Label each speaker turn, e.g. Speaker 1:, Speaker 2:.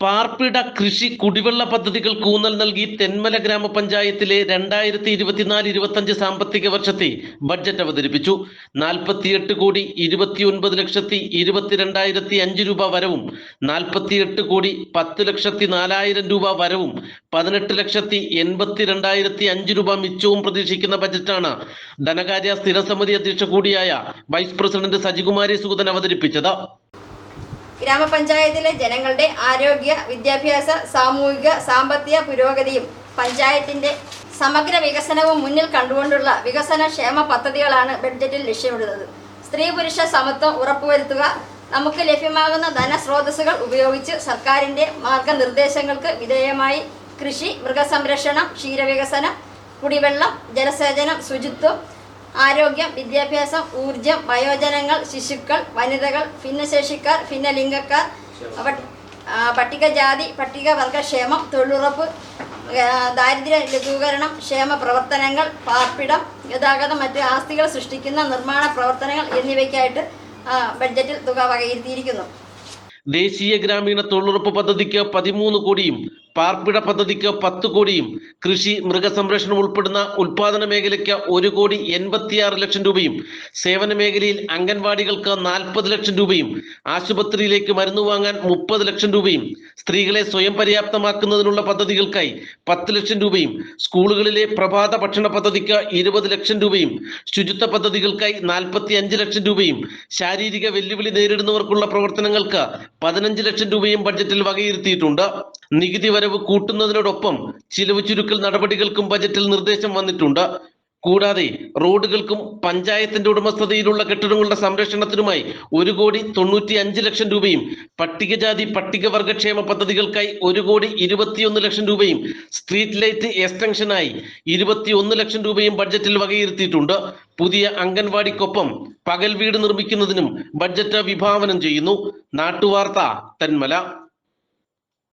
Speaker 1: പാർപ്പിട കൃഷി കുടിവെള്ള പദ്ധതികൾക്ക് ഊന്നൽ നൽകി തെന്മല ഗ്രാമപഞ്ചായത്തിലെ രണ്ടായിരത്തി ഇരുപത്തിനാല് ഇരുപത്തഞ്ച് സാമ്പത്തിക വർഷത്തെ ബഡ്ജറ്റ് അവതരിപ്പിച്ചു. നാൽപ്പത്തിയെട്ട് കോടി ഇരുപത്തിയൊൻപത് ലക്ഷത്തി ഇരുപത്തിരണ്ടായിരത്തി അഞ്ച് രൂപ വരവും നാൽപ്പത്തിയെട്ട് കോടി പത്ത് ലക്ഷത്തി നാലായിരം രൂപ വരവും പതിനെട്ട് ലക്ഷത്തി എൺപത്തി രണ്ടായിരത്തി അഞ്ച് രൂപ മിച്ചവും പ്രതീക്ഷിക്കുന്ന ബജറ്റാണ് ധനകാര്യ സ്ഥിരസമിതി അധ്യക്ഷ കൂടിയായ വൈസ് പ്രസിഡന്റ് സജികുമാരി സുഗതൻ അവതരിപ്പിച്ചത്.
Speaker 2: ഗ്രാമപഞ്ചായത്തിലെ ജനങ്ങളുടെ ആരോഗ്യ വിദ്യാഭ്യാസ സാമൂഹിക സാമ്പത്തിക പുരോഗതിയും പഞ്ചായത്തിന്റെ സമഗ്ര വികസനവും മുന്നിൽ കണ്ടുകൊണ്ടുള്ള വികസന ക്ഷേമ പദ്ധതികളാണ് ബഡ്ജറ്റിൽ ലക്ഷ്യമിടുന്നത്. സ്ത്രീ പുരുഷ സമത്വം ഉറപ്പുവരുത്തുക നമുക്ക് ലഭ്യമാകുന്ന ധനസ്രോതസ്സുകൾ ഉപയോഗിച്ച് സർക്കാരിന്റെ മാർഗനിർദ്ദേശങ്ങൾക്ക് വിധേയമായി കൃഷി മൃഗസംരക്ഷണം ക്ഷീരവികസനം കുടിവെള്ളം ജലസേചനം ശുചിത്വം ആരോഗ്യം വിദ്യാഭ്യാസം ഊർജം വയോജനങ്ങൾ ശിശുക്കൾ വനിതകൾ ഭിന്നശേഷിക്കാർ ഭിന്നലിംഗക്കാർ പട്ടികജാതി പട്ടികവർഗക്ഷേമം തൊഴിലുറപ്പ് ആ, ദാരിദ്ര്യ ലഘൂകരണം ക്ഷേമ പ്രവർത്തനങ്ങൾ പാർപ്പിടം ഗതാഗതം മറ്റ് ആസ്തികൾ സൃഷ്ടിക്കുന്ന നിർമ്മാണ പ്രവർത്തനങ്ങൾ എന്നിവയ്ക്കായിട്ട് ബഡ്ജറ്റിൽ തുക വകയിരുത്തിയിരിക്കുന്നു.
Speaker 1: ദേശീയ ഗ്രാമീണ തൊഴിലുറപ്പ് പദ്ധതിക്ക് പതിമൂന്ന് കോടിയും പാർപ്പിട പദ്ധതിക്ക് പത്ത് കോടിയും കൃഷി മൃഗസംരക്ഷണം ഉൾപ്പെടുന്ന ഉൽപാദന മേഖലയ്ക്ക് ഒരു കോടി എൺപത്തിയാറ് ലക്ഷം രൂപയും സേവന മേഖലയിൽ അംഗൻവാടികൾക്ക് നാൽപ്പത് ലക്ഷം രൂപയും ആശുപത്രിയിലേക്ക് മരുന്ന് വാങ്ങാൻ മുപ്പത് ലക്ഷം രൂപയും സ്ത്രീകളെ സ്വയം പര്യാപ്തമാക്കുന്നതിനുള്ള പദ്ധതികൾക്കായി പത്ത് ലക്ഷം രൂപയും സ്കൂളുകളിലെ പ്രഭാത ഭക്ഷണ പദ്ധതിക്ക് ഇരുപത് ലക്ഷം രൂപയും ശുചിത്വ പദ്ധതികൾക്കായി നാൽപ്പത്തി അഞ്ച് ലക്ഷം രൂപയും ശാരീരിക വെല്ലുവിളി നേരിടുന്നവർക്കുള്ള പ്രവർത്തനങ്ങൾക്ക് പതിനഞ്ച് ലക്ഷം രൂപയും ബഡ്ജറ്റിൽ വകയിരുത്തിയിട്ടുണ്ട്. നികുതി വരവ് കൂട്ടുന്നതിനോടൊപ്പം ചിലവ് ചുരുക്കൽ നടപടികൾക്കും ബജറ്റിൽ നിർദ്ദേശം വന്നിട്ടുണ്ട്. കൂടാതെ റോഡുകൾക്കും പഞ്ചായത്തിന്റെ ഉടമസ്ഥതയിലുള്ള കെട്ടിടങ്ങളുടെ സംരക്ഷണത്തിനുമായി ഒരു കോടി തൊണ്ണൂറ്റി അഞ്ച് ലക്ഷം രൂപയും പട്ടികജാതി പട്ടികവർഗക്ഷേമ പദ്ധതികൾക്കായി ഒരു കോടി ഇരുപത്തിയൊന്ന് ലക്ഷം രൂപയും സ്ട്രീറ്റ് ലൈറ്റ് എക്സ്റ്റൻഷനായി ഇരുപത്തിയൊന്ന് ലക്ഷം രൂപയും ബഡ്ജറ്റിൽ വകയിരുത്തിയിട്ടുണ്ട്. പുതിയ അംഗൻവാടിക്കൊപ്പം പകൽ വീട് നിർമ്മിക്കുന്നതിനും ബഡ്ജറ്റ് വിഭാവനം ചെയ്യുന്നു. നാട്ടുവാർത്ത തെന്മല.